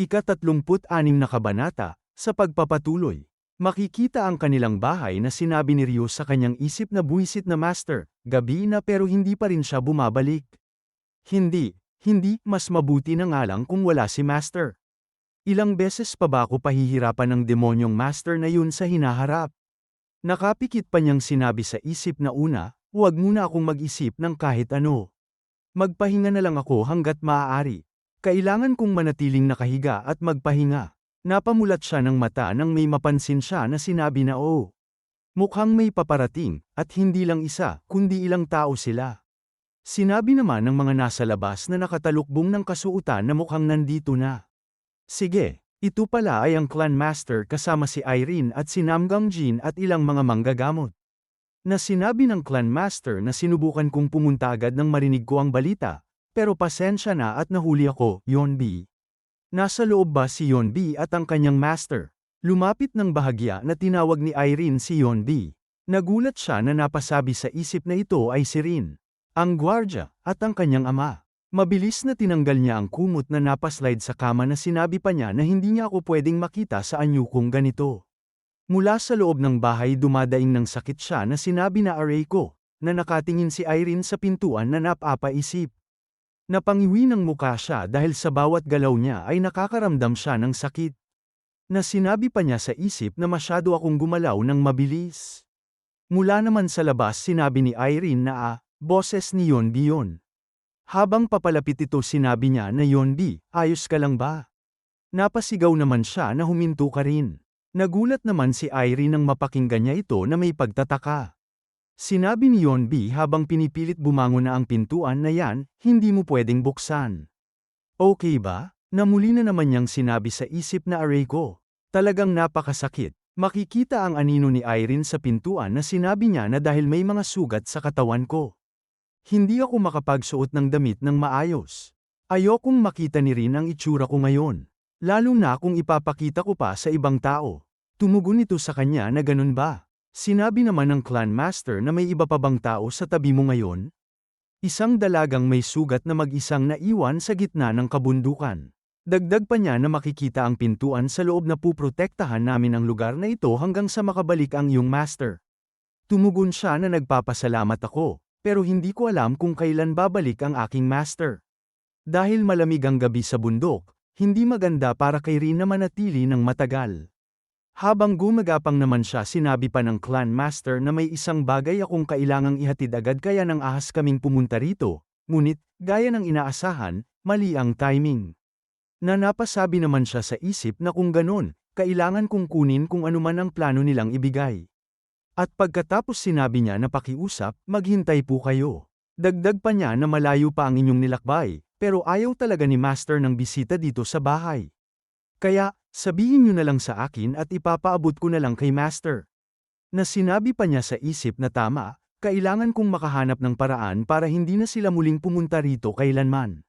Ika-36 na kabanata, sa pagpapatuloy. Makikita ang kanilang bahay na sinabi ni Ryo sa kanyang isip na buwisit na master, gabi na pero hindi pa rin siya bumabalik. Hindi, hindi, mas mabuti na nga lang kung wala si master. Ilang beses pa ba ako pahihirapan ng demonyong master na yun sa hinaharap? Nakapikit pa niyang sinabi sa isip na una, huwag muna akong mag-isip ng kahit ano. Magpahinga na lang ako hanggat maaari. Kailangan kong manatiling nakahiga at magpahinga. Napamulat siya ng mata nang may mapansin siya na sinabi na oo. Mukhang may paparating, at hindi lang isa, kundi ilang tao sila. Sinabi naman ng mga nasa labas na nakatalukbong ng kasuutan na mukhang nandito na. Sige, ito pala ay ang clan master kasama si Irene at si Namgang Jin at ilang mga manggagamot. Na sinabi ng clan master na sinubukan kong pumunta agad nang marinig ko ang balita, pero pasensya na at nahuli ako, Yonbi. Nasa loob ba si Yonbi at ang kanyang master? Lumapit ng bahagya na tinawag ni Irene si Yonbi. Nagulat siya na napasabi sa isip na ito ay si Rin, ang gwardya, at ang kanyang ama. Mabilis na tinanggal niya ang kumot na napaslide sa kama na sinabi pa niya na hindi niya ako pwedeng makita sa anyo kong ganito. Mula sa loob ng bahay dumadaing ng sakit siya na sinabi na aray ko, na nakatingin si Irene sa pintuan na napapaisip. Napangiwi ng mukha siya dahil sa bawat galaw niya ay nakakaramdam siya ng sakit. Na sinabi pa niya sa isip na masyado akong gumalaw ng mabilis. Mula naman sa labas sinabi ni Irene na ah, boses ni Yonbi yun. Habang papalapit ito sinabi niya na Yonbi, ayos ka lang ba? Napasigaw naman siya na huminto ka rin. Nagulat naman si Irene nang mapakinggan niya ito na may pagtataka. Sinabi ni Yonbi habang pinipilit bumangon na ang pintuan na yan, hindi mo pwedeng buksan. Okay ba? Namuli na naman niyang sinabi sa isip na aray ko. Talagang napakasakit. Makikita ang anino ni Irene sa pintuan na sinabi niya na dahil may mga sugat sa katawan ko. Hindi ako makapagsuot ng damit ng maayos. Ayokong makita ni Rin ang itsura ko ngayon. Lalo na kung ipapakita ko pa sa ibang tao. Tumugon ito sa kanya na ganun ba? Sinabi naman ng clan master na may iba pa bang tao sa tabi mo ngayon? Isang dalagang may sugat na mag-isang naiwan sa gitna ng kabundukan. Dagdag pa niya na makikita ang pintuan sa loob na puprotektahan namin ang lugar na ito hanggang sa makabalik ang iyong master. Tumugon siya na nagpapasalamat ako, pero hindi ko alam kung kailan babalik ang aking master. Dahil malamig ang gabi sa bundok, hindi maganda para kay Rin na manatili ng matagal. Habang gumagapang naman siya sinabi pa ng clan master na may isang bagay akong kailangang ihatid agad kaya nang ahas kaming pumunta rito, ngunit, gaya ng inaasahan, mali ang timing. Na napasabi naman siya sa isip na kung ganon, kailangan kong kunin kung anuman ang plano nilang ibigay. At pagkatapos sinabi niya na pakiusap, maghintay po kayo. Dagdag pa niya na malayo pa ang inyong nilakbay, pero ayaw talaga ni Master ng bisita dito sa bahay. Kaya, sabihin niyo na lang sa akin at ipapaabot ko na lang kay Master. Na sinabi pa niya sa isip na tama, kailangan kong makahanap ng paraan para hindi na sila muling pumunta rito kailanman.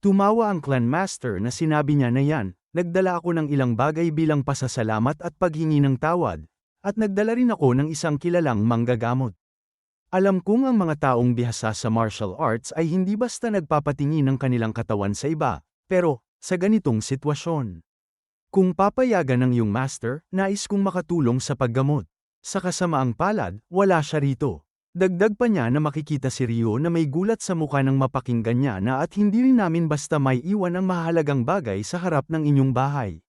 Tumawa ang clan master na sinabi niya na yan, nagdala ako ng ilang bagay bilang pasasalamat at paghingi ng tawad, at nagdala rin ako ng isang kilalang manggagamot. Alam kong ang mga taong bihasa sa martial arts ay hindi basta nagpapatingin ng kanilang katawan sa iba, pero, sa ganitong sitwasyon. Kung papayagan ng iyong master, nais kong makatulong sa paggamot. Sa kasamaang palad, wala siya rito. Dagdag pa niya na makikita si Rio na may gulat sa mukha ng mapakinggan niya na at hindi rin namin basta may iwan ang mahalagang bagay sa harap ng inyong bahay.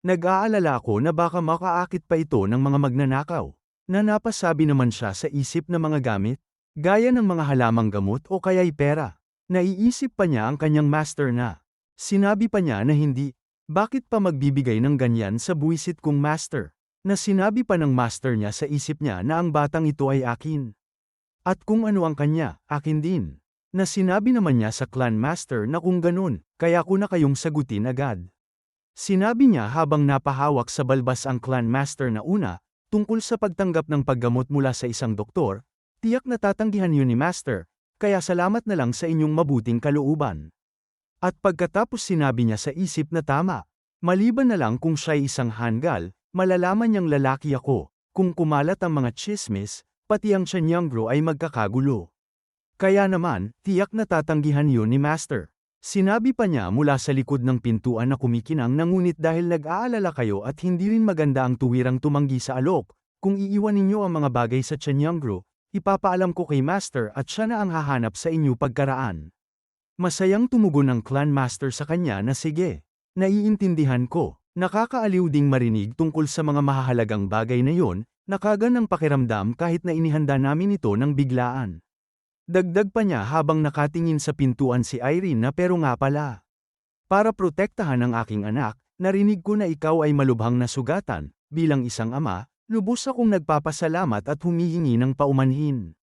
Nag-aalala ako na baka makaakit pa ito ng mga magnanakaw. Na napasabi naman siya sa isip na mga gamit, gaya ng mga halamang gamot o kaya'y pera. Naiisip pa niya ang kanyang master na. Sinabi pa niya na hindi, bakit pa magbibigay ng ganyan sa buwisit kong master? Na sinabi pa ng master niya sa isip niya na ang batang ito ay akin. At kung ano ang kanya, akin din. Na sinabi naman niya sa clan master na kung ganun, kaya ko na kayong sagutin agad. Sinabi niya habang napahawak sa balbas ang clan master na una, tungkol sa pagtanggap ng paggamot mula sa isang doktor, tiyak na tatanggihan yun ni master, kaya salamat na lang sa inyong mabuting kalooban. At pagkatapos sinabi niya sa isip na tama, maliban na lang kung siya'y isang hanggal, malalaman niyang lalaki ako, kung kumalat ang mga chismis, pati ang Chanyanggro ay magkakagulo. Kaya naman, tiyak na tatanggihan yun ni Master. Sinabi pa niya mula sa likod ng pintuan na kumikinang na ngunit dahil nag-aalala kayo at hindi rin maganda ang tuwirang tumanggi sa alok, kung iiwan ninyo ang mga bagay sa Chanyangro, ipapaalam ko kay Master at siya na ang hahanap sa inyo pagkaraan. Masayang tumugon ang clan master sa kanya na sige, naiintindihan ko, nakakaaliw ding marinig tungkol sa mga mahahalagang bagay na yon, nakagan ang pakiramdam kahit na inihanda namin ito ng biglaan. Dagdag pa niya habang nakatingin sa pintuan si Irene na pero nga pala. Para protektahan ang aking anak, narinig ko na ikaw ay malubhang nasugatan, bilang isang ama, lubos akong nagpapasalamat at humihingi ng paumanhin.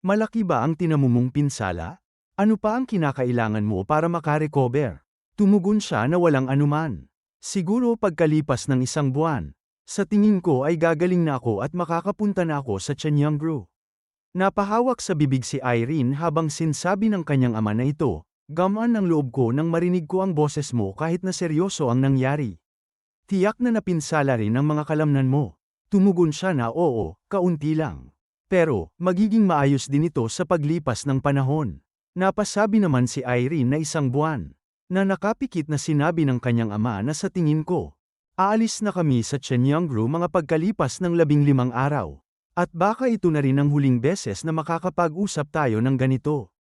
Malaki ba ang tinamumong pinsala? Ano pa ang kinakailangan mo para makarecover? Tumugon siya na walang anuman. Siguro pagkalipas ng isang buwan. Sa tingin ko ay gagaling na ako at makakapunta na ako sa Chanyangru. Napahawak sa bibig si Irene habang sinsabi ng kanyang ama na ito, gamaan ang loob ko nang marinig ko ang boses mo kahit na seryoso ang nangyari. Tiyak na napinsala rin ang mga kalamnan mo. Tumugon siya na oo, kaunti lang. Pero, magiging maayos din ito sa paglipas ng panahon. Napasabi naman si Irene na isang buwan, na nakapikit na sinabi ng kanyang ama na sa tingin ko, aalis na kami sa Chenyangru mga pagkalipas ng labing limang araw. At baka ito na rin ang huling beses na makakapag-usap tayo ng ganito.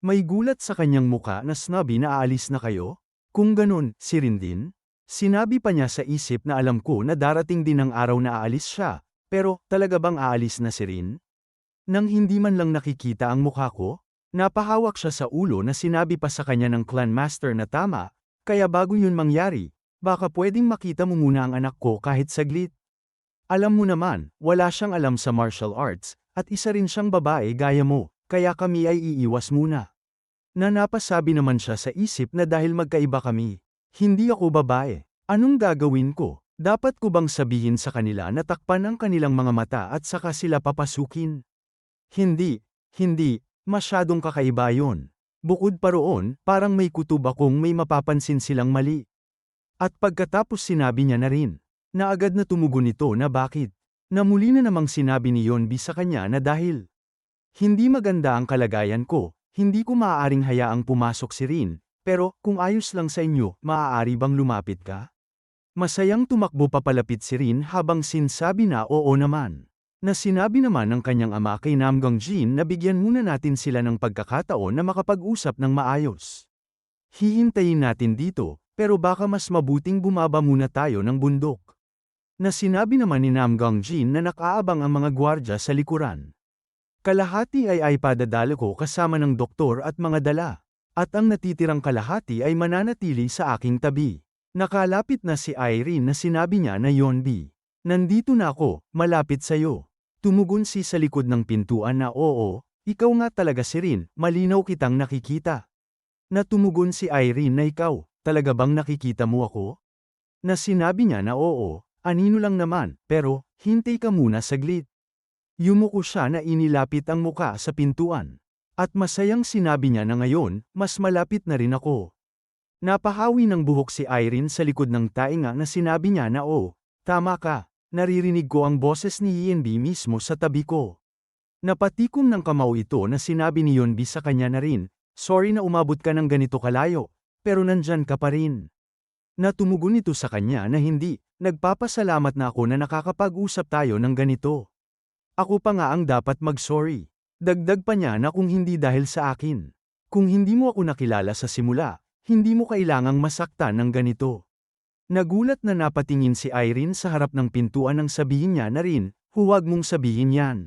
May gulat sa kanyang muka na snobby na aalis na kayo? Kung ganun, si rin din? Sinabi pa niya sa isip na alam ko na darating din ang araw na aalis siya, pero talaga bang aalis na si Rin? Nang hindi man lang nakikita ang mukha ko, napahawak siya sa ulo na sinabi pa sa kanya ng clan master na tama, kaya bago yun mangyari, baka pwedeng makita mo muna ang anak ko kahit saglit. Alam mo naman, wala siyang alam sa martial arts, at isa rin siyang babae gaya mo, kaya kami ay iiwas muna. Na napasabi naman siya sa isip na dahil magkaiba kami. Hindi ako babae. Anong gagawin ko? Dapat ko bang sabihin sa kanila na takpan ang kanilang mga mata at saka sila papasukin? Hindi, hindi, masyadong kakaiba yon. Bukod pa roon, parang may kutob akong may mapapansin silang mali. At pagkatapos sinabi niya na rin, na agad na tumugon ito na bakit. Na muli na namang sinabi ni Yonbi sa kanya na dahil hindi maganda ang kalagayan ko, hindi ko maaaring hayaang pumasok si Rin, pero kung ayos lang sa inyo, maaari bang lumapit ka? Masayang tumakbo papalapit si Rin habang sinsabi na oo naman. Na sinabi naman ng kanyang ama kay Namgang Jin na bigyan muna natin sila ng pagkakataon na makapag-usap ng maayos. Hihintayin natin dito, pero baka mas mabuting bumaba muna tayo ng bundok na sinabi naman ni Namgang Jin na nakaabang ang mga gwardya sa likuran. Kalahati ay ay padadala ko kasama ng doktor at mga dala, at ang natitirang kalahati ay mananatili sa aking tabi. Nakalapit na si Irene na sinabi niya na Yonbi. Nandito na ako, malapit sa'yo. Tumugon si sa likod ng pintuan na oo, ikaw nga talaga si Rin, malinaw kitang nakikita. Natumugon si Irene na ikaw, talaga bang nakikita mo ako? Na sinabi niya na oo, Anino lang naman, pero, hintay ka muna saglit. Yumuko siya na inilapit ang muka sa pintuan. At masayang sinabi niya na ngayon, mas malapit na rin ako. Napahawi ng buhok si Irene sa likod ng tainga na sinabi niya na oh, tama ka, naririnig ko ang boses ni Yenbi mismo sa tabi ko. Napatikom ng kamao ito na sinabi ni Yonbi sa kanya na rin, sorry na umabot ka ng ganito kalayo, pero nandyan ka pa rin. Natumugon ito sa kanya na hindi, nagpapasalamat na ako na nakakapag-usap tayo ng ganito. Ako pa nga ang dapat mag-sorry. Dagdag pa niya na kung hindi dahil sa akin. Kung hindi mo ako nakilala sa simula, hindi mo kailangang masaktan ng ganito. Nagulat na napatingin si Irene sa harap ng pintuan nang sabihin niya na rin, huwag mong sabihin yan.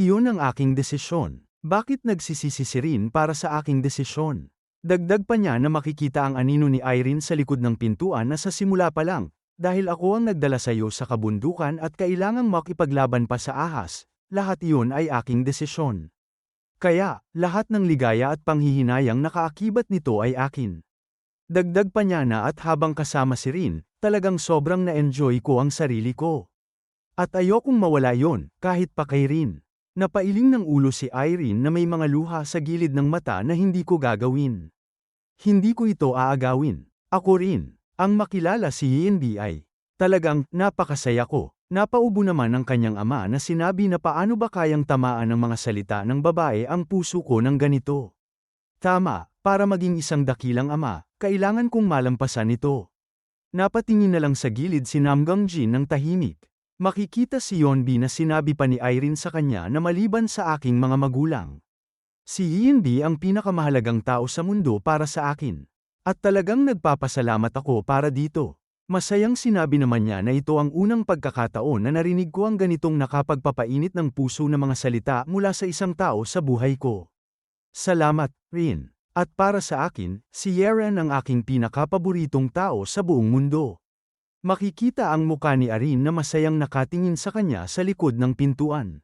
Iyon ang aking desisyon. Bakit nagsisisi si Rin para sa aking desisyon? Dagdag pa niya na makikita ang anino ni Irene sa likod ng pintuan na sa simula pa lang, dahil ako ang nagdala sa iyo sa kabundukan at kailangang makipaglaban pa sa ahas, lahat iyon ay aking desisyon. Kaya, lahat ng ligaya at panghihinayang nakaakibat nito ay akin. Dagdag pa niya na at habang kasama si Rin, talagang sobrang na-enjoy ko ang sarili ko. At ayokong mawala yon, kahit pa kay Rin. Napailing ng ulo si Irene na may mga luha sa gilid ng mata na hindi ko gagawin. Hindi ko ito aagawin. Ako rin, ang makilala si NBI. Talagang, napakasaya ko. Napaubo naman ng kanyang ama na sinabi na paano ba kayang tamaan ng mga salita ng babae ang puso ko ng ganito. Tama, Para maging isang dakilang ama, kailangan kong malampasan ito. Napatingin na lang sa gilid si Namgang Jin ng tahimik. Makikita si Yeonbi na sinabi pa ni Irene sa kanya na maliban sa aking mga magulang. Si Yeonbi ang pinakamahalagang tao sa mundo para sa akin. At talagang nagpapasalamat ako para dito. Masayang sinabi naman niya na ito ang unang pagkakataon na narinig ko ang ganitong nakapagpapainit ng puso na mga salita mula sa isang tao sa buhay ko. Salamat, Rin. At para sa akin, si Yeren ang aking pinakapaboritong tao sa buong mundo. Makikita ang muka ni Arin na masayang nakatingin sa kanya sa likod ng pintuan.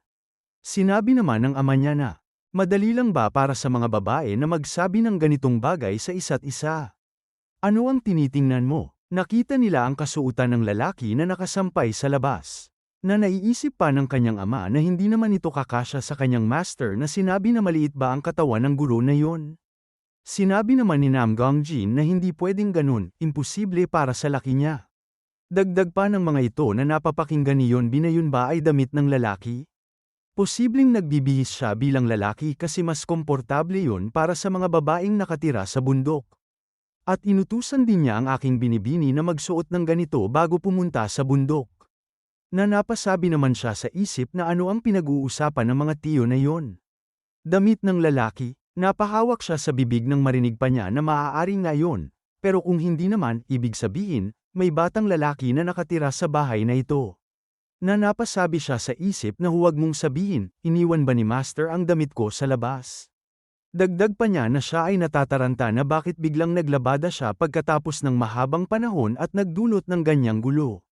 Sinabi naman ng ama niya na, madali lang ba para sa mga babae na magsabi ng ganitong bagay sa isa't isa? Ano ang tinitingnan mo? Nakita nila ang kasuutan ng lalaki na nakasampay sa labas. Na naiisip pa ng kanyang ama na hindi naman ito kakasya sa kanyang master na sinabi na maliit ba ang katawan ng guro na yon. Sinabi naman ni Nam Gongjin na hindi pwedeng ganun, imposible para sa laki niya. Dagdag pa ng mga ito na napapakinggan ni Yon binayon ba ay damit ng lalaki? Posibleng nagbibihis siya bilang lalaki kasi mas komportable yon para sa mga babaeng nakatira sa bundok. At inutusan din niya ang aking binibini na magsuot ng ganito bago pumunta sa bundok. Na napasabi naman siya sa isip na ano ang pinag-uusapan ng mga tiyo na yon. Damit ng lalaki, Napahawak siya sa bibig nang marinig pa niya na maaaring ngayon, pero kung hindi naman, ibig sabihin, may batang lalaki na nakatira sa bahay na ito. Na napasabi siya sa isip na huwag mong sabihin, iniwan ba ni Master ang damit ko sa labas? Dagdag pa niya na siya ay natataranta na bakit biglang naglabada siya pagkatapos ng mahabang panahon at nagdulot ng ganyang gulo.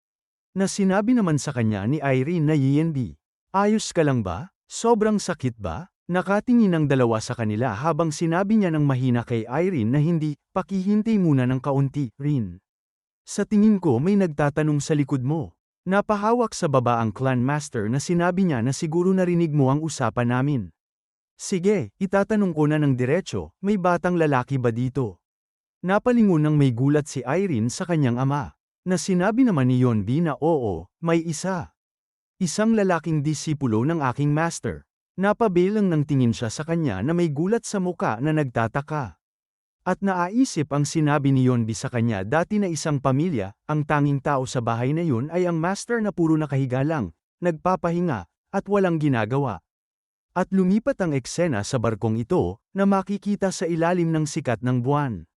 Na sinabi naman sa kanya ni Irene na YNB, Ayos ka lang ba? Sobrang sakit ba? Nakatingin ang dalawa sa kanila habang sinabi niya ng mahina kay Irene na hindi, pakihintay muna ng kaunti, Rin. Sa tingin ko may nagtatanong sa likod mo. Napahawak sa baba ang clan master na sinabi niya na siguro narinig mo ang usapan namin. Sige, itatanong ko na ng diretsyo, may batang lalaki ba dito? Napalingon ng may gulat si Irene sa kanyang ama, na sinabi naman ni Yonbi na oo, may isa. Isang lalaking disipulo ng aking master. Napabilang ng tingin siya sa kanya na may gulat sa muka na nagtataka. At naaisip ang sinabi ni Yonbi sa kanya dati na isang pamilya, ang tanging tao sa bahay na yun ay ang master na puro nakahiga lang, nagpapahinga, at walang ginagawa. At lumipat ang eksena sa barkong ito, na makikita sa ilalim ng sikat ng buwan.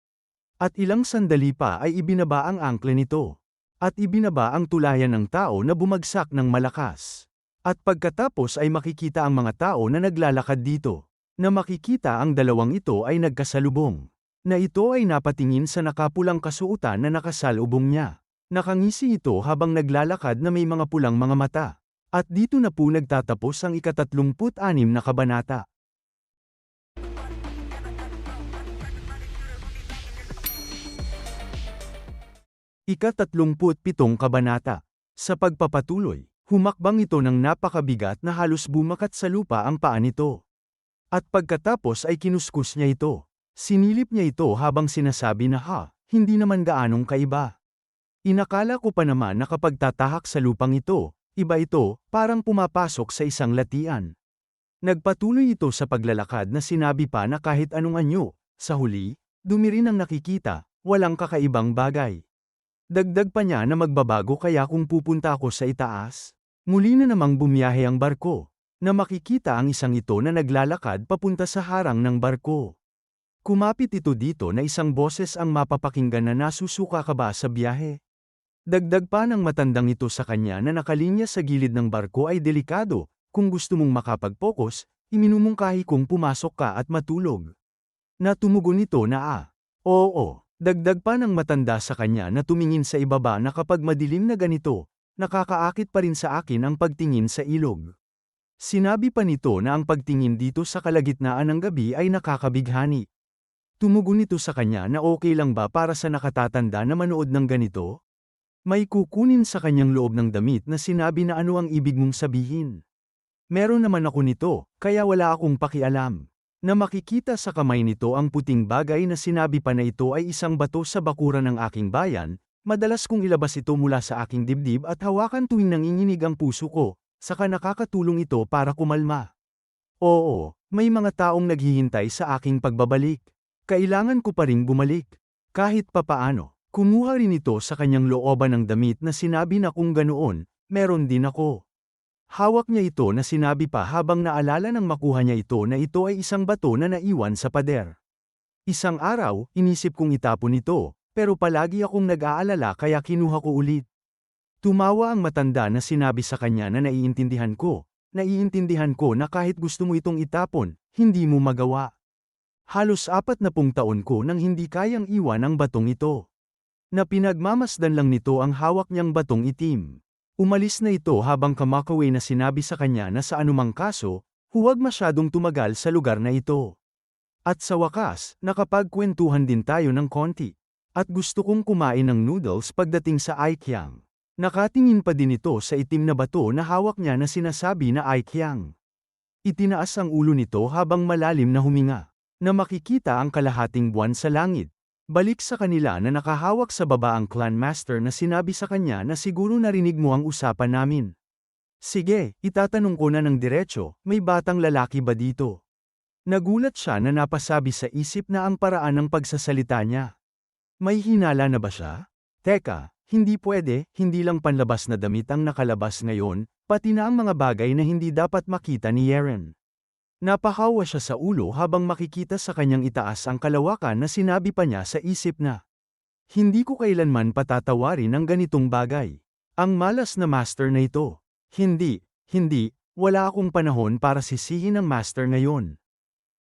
At ilang sandali pa ay ibinaba ang angkle nito. At ibinaba ang tulayan ng tao na bumagsak ng malakas. At pagkatapos ay makikita ang mga tao na naglalakad dito. Na makikita ang dalawang ito ay nagkasalubong. Na ito ay napatingin sa nakapulang kasuutan na nakasalubong niya. Nakangisi ito habang naglalakad na may mga pulang mga mata. At dito na po nagtatapos ang ikatatlumput-anim na kabanata. Ikatatlumput pitong kabanata. Sa pagpapatuloy, Humakbang ito ng napakabigat na halos bumakat sa lupa ang paa nito. At pagkatapos ay kinuskus niya ito. Sinilip niya ito habang sinasabi na ha, hindi naman gaanong kaiba. Inakala ko pa naman na kapag tatahak sa lupang ito, iba ito, parang pumapasok sa isang latian. Nagpatuloy ito sa paglalakad na sinabi pa na kahit anong anyo, sa huli, dumi rin ang nakikita, walang kakaibang bagay. Dagdag pa niya na magbabago kaya kung pupunta ako sa itaas, Muli na namang bumiyahe ang barko, na makikita ang isang ito na naglalakad papunta sa harang ng barko. Kumapit ito dito na isang boses ang mapapakinggan na nasusuka ka ba sa biyahe. Dagdag pa ng matandang ito sa kanya na nakalinya sa gilid ng barko ay delikado, kung gusto mong makapag-focus, iminumungkahi kong pumasok ka at matulog. Natumugon ito na ah. Oo, dagdag pa ng matanda sa kanya na tumingin sa ibaba na kapag madilim na ganito, Nakakaakit pa rin sa akin ang pagtingin sa ilog. Sinabi pa nito na ang pagtingin dito sa kalagitnaan ng gabi ay nakakabighani. Tumugon nito sa kanya na okay lang ba para sa nakatatanda na manood ng ganito? May kukunin sa kanyang loob ng damit na sinabi na ano ang ibig mong sabihin. Meron naman ako nito, kaya wala akong pakialam. Na makikita sa kamay nito ang puting bagay na sinabi pa na ito ay isang bato sa bakuran ng aking bayan, Madalas kong ilabas ito mula sa aking dibdib at hawakan tuwing nanginginig ang puso ko, saka nakakatulong ito para kumalma. Oo, may mga taong naghihintay sa aking pagbabalik. Kailangan ko pa ring bumalik. Kahit papaano, kumuha rin ito sa kanyang looban ng damit na sinabi na kung ganoon, meron din ako. Hawak niya ito na sinabi pa habang naalala ng makuha niya ito na ito ay isang bato na naiwan sa pader. Isang araw, inisip kong itapon ito, pero palagi akong nag-aalala kaya kinuha ko ulit. Tumawa ang matanda na sinabi sa kanya na naiintindihan ko, naiintindihan ko na kahit gusto mo itong itapon, hindi mo magawa. Halos apat na pung taon ko nang hindi kayang iwan ang batong ito. Na pinagmamasdan lang nito ang hawak niyang batong itim. Umalis na ito habang kamakaway na sinabi sa kanya na sa anumang kaso, huwag masyadong tumagal sa lugar na ito. At sa wakas, nakapagkwentuhan din tayo ng konti. At gusto kong kumain ng noodles pagdating sa Aikyang. Nakatingin pa din ito sa itim na bato na hawak niya na sinasabi na Aikyang. Itinaas ang ulo nito habang malalim na huminga na makikita ang kalahating buwan sa langit. Balik sa kanila na nakahawak sa baba ang clan master na sinabi sa kanya na siguro narinig mo ang usapan namin. Sige, itatanong ko na ng diretso, may batang lalaki ba dito? Nagulat siya na napasabi sa isip na ang paraan ng pagsasalita niya. May hinala na ba siya? Teka, hindi pwede, hindi lang panlabas na damit ang nakalabas ngayon, pati na ang mga bagay na hindi dapat makita ni Yeren. Napahawa siya sa ulo habang makikita sa kanyang itaas ang kalawakan na sinabi pa niya sa isip na. Hindi ko kailanman patatawarin ang ganitong bagay. Ang malas na master na ito. Hindi, hindi, wala akong panahon para sisihin ang master ngayon.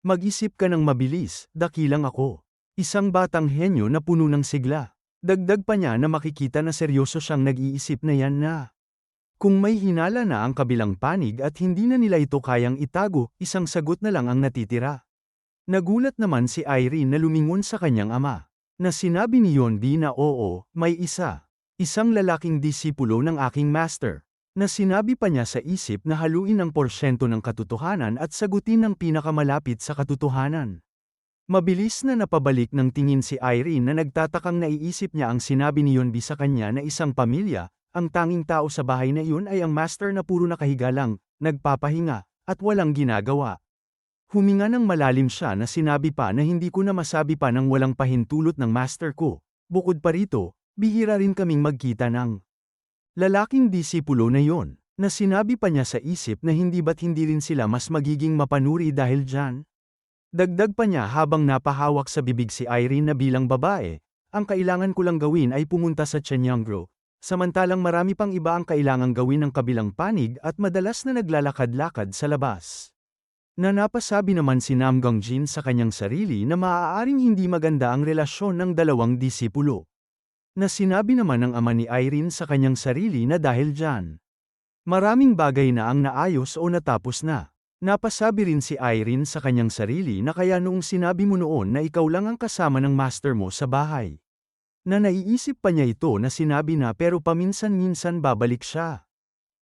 Mag-isip ka ng mabilis, dakilang ako. Isang batang henyo na puno ng sigla. Dagdag pa niya na makikita na seryoso siyang nag-iisip na yan na. Kung may hinala na ang kabilang panig at hindi na nila ito kayang itago, isang sagot na lang ang natitira. Nagulat naman si Irene na lumingon sa kanyang ama, na sinabi ni Yonbi na oo, may isa, isang lalaking disipulo ng aking master, na sinabi pa niya sa isip na haluin ang porsyento ng katotohanan at sagutin ang pinakamalapit sa katotohanan. Mabilis na napabalik ng tingin si Irene na nagtatakang naiisip niya ang sinabi ni Yonbi sa kanya na isang pamilya, ang tanging tao sa bahay na iyon ay ang master na puro nakahiga lang, nagpapahinga, at walang ginagawa. Huminga ng malalim siya na sinabi pa na hindi ko na masabi pa ng walang pahintulot ng master ko. Bukod pa rito, bihira rin kaming magkita ng lalaking disipulo na yon, na sinabi pa niya sa isip na hindi ba't hindi rin sila mas magiging mapanuri dahil dyan? Dagdag pa niya habang napahawak sa bibig si Irene na bilang babae, ang kailangan ko lang gawin ay pumunta sa Chenyangro, Samantalang marami pang iba ang kailangang gawin ng kabilang panig at madalas na naglalakad-lakad sa labas. Na napasabi naman si Nam Gongjin sa kanyang sarili na maaaring hindi maganda ang relasyon ng dalawang disipulo. Na sinabi naman ng ama ni Irene sa kanyang sarili na dahil dyan. Maraming bagay na ang naayos o natapos na. Napasabi rin si Irene sa kanyang sarili na kaya noong sinabi mo noon na ikaw lang ang kasama ng master mo sa bahay. Na naiisip pa niya ito na sinabi na pero paminsan-minsan babalik siya.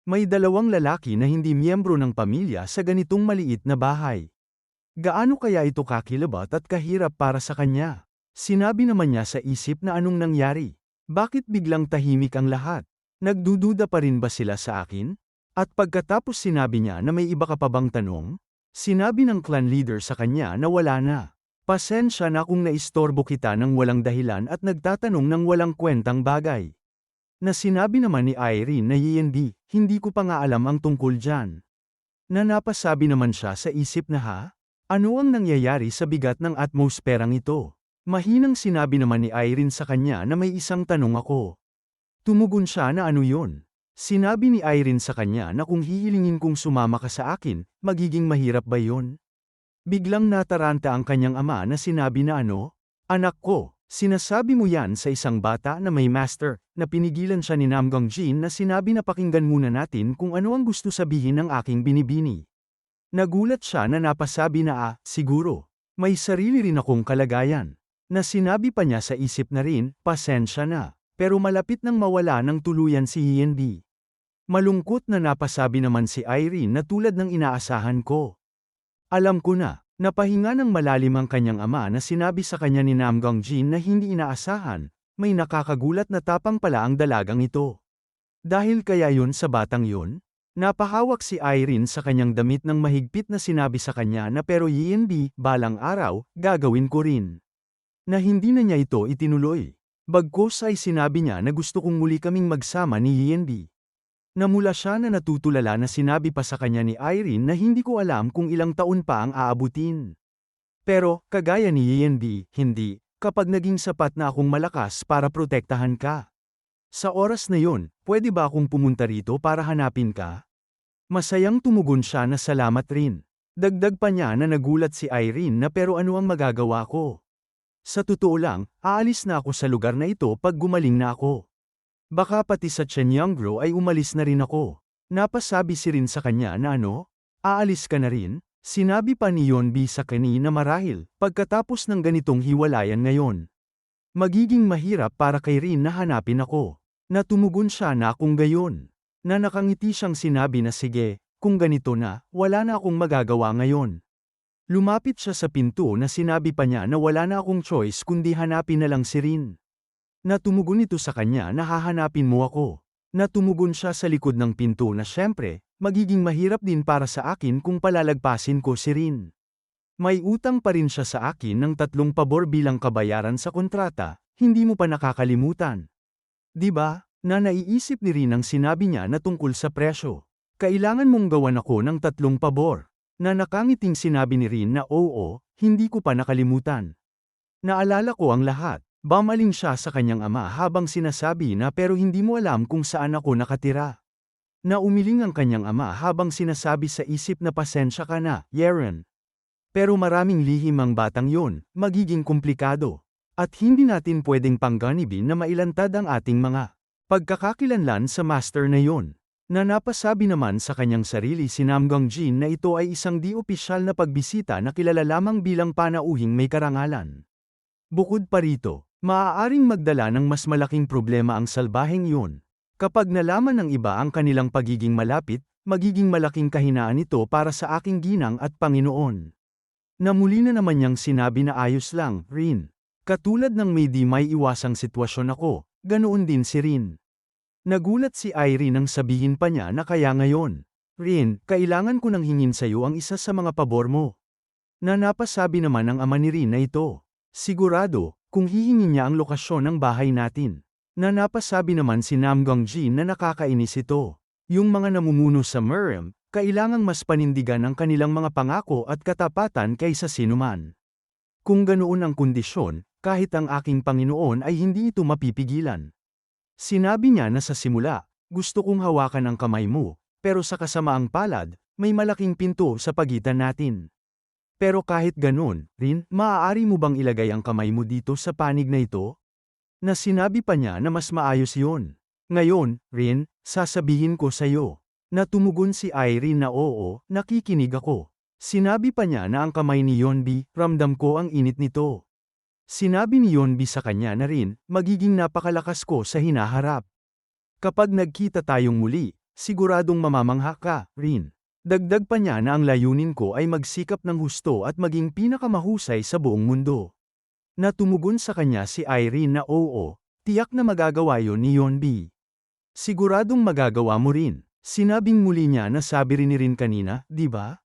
May dalawang lalaki na hindi miyembro ng pamilya sa ganitong maliit na bahay. Gaano kaya ito kakilabat at kahirap para sa kanya? Sinabi naman niya sa isip na anong nangyari. Bakit biglang tahimik ang lahat? Nagdududa pa rin ba sila sa akin? At pagkatapos sinabi niya na may iba ka pa bang tanong? Sinabi ng clan leader sa kanya na wala na. Pasensya na kung naistorbo kita ng walang dahilan at nagtatanong ng walang kwentang bagay. Na sinabi naman ni Irene na YNB, hindi ko pa nga alam ang tungkol dyan. Na napasabi naman siya sa isip na ha? Ano ang nangyayari sa bigat ng atmosperang ito? Mahinang sinabi naman ni Irene sa kanya na may isang tanong ako. Tumugon siya na ano yon. Sinabi ni Irene sa kanya na kung hihilingin kong sumama ka sa akin, magiging mahirap ba yon? Biglang nataranta ang kanyang ama na sinabi na ano? Anak ko, sinasabi mo yan sa isang bata na may master, na pinigilan siya ni Namgang Jin na sinabi na pakinggan muna natin kung ano ang gusto sabihin ng aking binibini. Nagulat siya na napasabi na ah, siguro, may sarili rin akong kalagayan. Na sinabi pa niya sa isip na rin, pasensya na, pero malapit nang mawala ng tuluyan si Hienbi. Malungkot na napasabi naman si Irene na tulad ng inaasahan ko. Alam ko na, napahinga ng malalim ang kanyang ama na sinabi sa kanya ni Namgang Jin na hindi inaasahan, may nakakagulat na tapang pala ang dalagang ito. Dahil kaya yun sa batang yun? Napahawak si Irene sa kanyang damit ng mahigpit na sinabi sa kanya na pero YNB, balang araw, gagawin ko rin. Na hindi na niya ito itinuloy. Bagkos ay sinabi niya na gusto kong muli kaming magsama ni Yenbi. Namula siya na natutulala na sinabi pa sa kanya ni Irene na hindi ko alam kung ilang taon pa ang aabutin. Pero, kagaya ni Yenbi, hindi, kapag naging sapat na akong malakas para protektahan ka. Sa oras na yon, pwede ba akong pumunta rito para hanapin ka? Masayang tumugon siya na salamat rin. Dagdag pa niya na nagulat si Irene na pero ano ang magagawa ko. Sa totoo lang, aalis na ako sa lugar na ito pag gumaling na ako. Baka pati sa Chenyangro ay umalis na rin ako. Napasabi si Rin sa kanya na ano? Aalis ka na rin? Sinabi pa ni Yonbi sa kanina marahil, pagkatapos ng ganitong hiwalayan ngayon. Magiging mahirap para kay Rin na hanapin ako. Natumugon siya na kung gayon. Na nakangiti siyang sinabi na sige, kung ganito na, wala na akong magagawa ngayon. Lumapit siya sa pinto na sinabi pa niya na wala na akong choice kundi hanapin na lang si Rin. Natumugon ito sa kanya na hahanapin mo ako. Natumugon siya sa likod ng pinto na syempre, magiging mahirap din para sa akin kung palalagpasin ko si Rin. May utang pa rin siya sa akin ng tatlong pabor bilang kabayaran sa kontrata, hindi mo pa nakakalimutan. Di ba, na naiisip ni Rin ang sinabi niya na tungkol sa presyo. Kailangan mong gawan ako ng tatlong pabor. Na nakangiting sinabi ni Rin na oo, hindi ko pa nakalimutan. Naalala ko ang lahat. Bamaling siya sa kanyang ama habang sinasabi na pero hindi mo alam kung saan ako nakatira. Naumiling ang kanyang ama habang sinasabi sa isip na pasensya ka na, Yeren. Pero maraming lihim ang batang yon, magiging komplikado. At hindi natin pwedeng pangganibin na mailantad ang ating mga pagkakakilanlan sa master na yon. Na napasabi naman sa kanyang sarili si Namgang Jin na ito ay isang di opisyal na pagbisita na kilala lamang bilang panauhing may karangalan. Bukod pa rito, maaaring magdala ng mas malaking problema ang salbaheng yun. Kapag nalaman ng iba ang kanilang pagiging malapit, magiging malaking kahinaan ito para sa aking ginang at Panginoon. Na muli na naman niyang sinabi na ayos lang, Rin. Katulad ng may di may iwasang sitwasyon ako, ganoon din si Rin. Nagulat si Irene nang sabihin pa niya na kaya ngayon. Rin, kailangan ko nang hingin sa'yo ang isa sa mga pabor mo. Na napasabi naman ng ama ni Rin na ito. Sigurado, kung hihingin niya ang lokasyon ng bahay natin. Na napasabi naman si Namgang Jin na nakakainis ito. Yung mga namumuno sa Murem, kailangang mas panindigan ang kanilang mga pangako at katapatan kaysa sinuman. Kung ganoon ang kondisyon, kahit ang aking Panginoon ay hindi ito mapipigilan. Sinabi niya na sa simula, gusto kong hawakan ang kamay mo, pero sa kasamaang palad, may malaking pinto sa pagitan natin. Pero kahit ganun, Rin, maaari mo bang ilagay ang kamay mo dito sa panig na ito? Na sinabi pa niya na mas maayos yon. Ngayon, Rin, sasabihin ko sa'yo. Na tumugon si Irene na oo, nakikinig ako. Sinabi pa niya na ang kamay ni Yonbi, ramdam ko ang init nito. Sinabi ni Yonbi sa kanya na rin, magiging napakalakas ko sa hinaharap. Kapag nagkita tayong muli, siguradong mamamangha ka, Rin. Dagdag pa niya na ang layunin ko ay magsikap ng husto at maging pinakamahusay sa buong mundo. Natumugon sa kanya si Irene na oo, tiyak na magagawa yon ni Yonbi. Siguradong magagawa mo rin. Sinabing muli niya na sabi rin ni Rin kanina, di ba?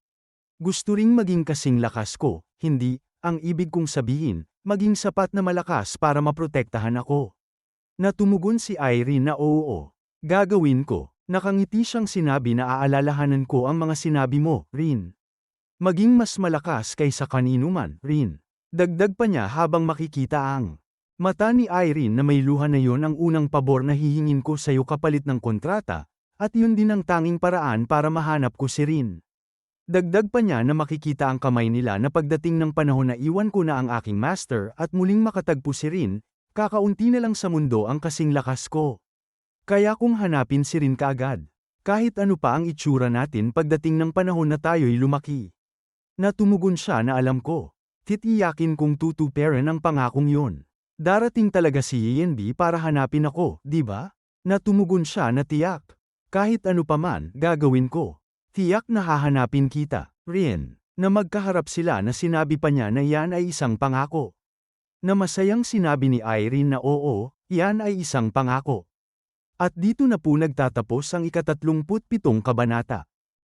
Gusto ring maging kasing lakas ko, hindi, ang ibig kong sabihin, maging sapat na malakas para maprotektahan ako. Natumugon si Irene na oo, gagawin ko. Nakangiti siyang sinabi na aalalahanan ko ang mga sinabi mo, Rin. Maging mas malakas kaysa kanino man, Rin. Dagdag pa niya habang makikita ang mata ni Irene na may luha na yon ang unang pabor na hihingin ko sa'yo kapalit ng kontrata, at yun din ang tanging paraan para mahanap ko si Rin. Dagdag pa niya na makikita ang kamay nila na pagdating ng panahon na iwan ko na ang aking master at muling makatagpo si Rin, kakaunti na lang sa mundo ang kasing lakas ko. Kaya kung hanapin si Rin kaagad, kahit ano pa ang itsura natin pagdating ng panahon na tayo'y lumaki. Natumugon siya na alam ko, titiyakin kong tutuperan ang pangakong yon. Darating talaga si Yenbi para hanapin ako, di ba? Natumugon siya na tiyak. Kahit ano pa man, gagawin ko. Tiyak na hahanapin kita, Rin. Na magkaharap sila na sinabi pa niya na yan ay isang pangako. Na masayang sinabi ni Irene na oo, yan ay isang pangako. At dito na po nagtatapos ang ikatatlumput pitong kabanata.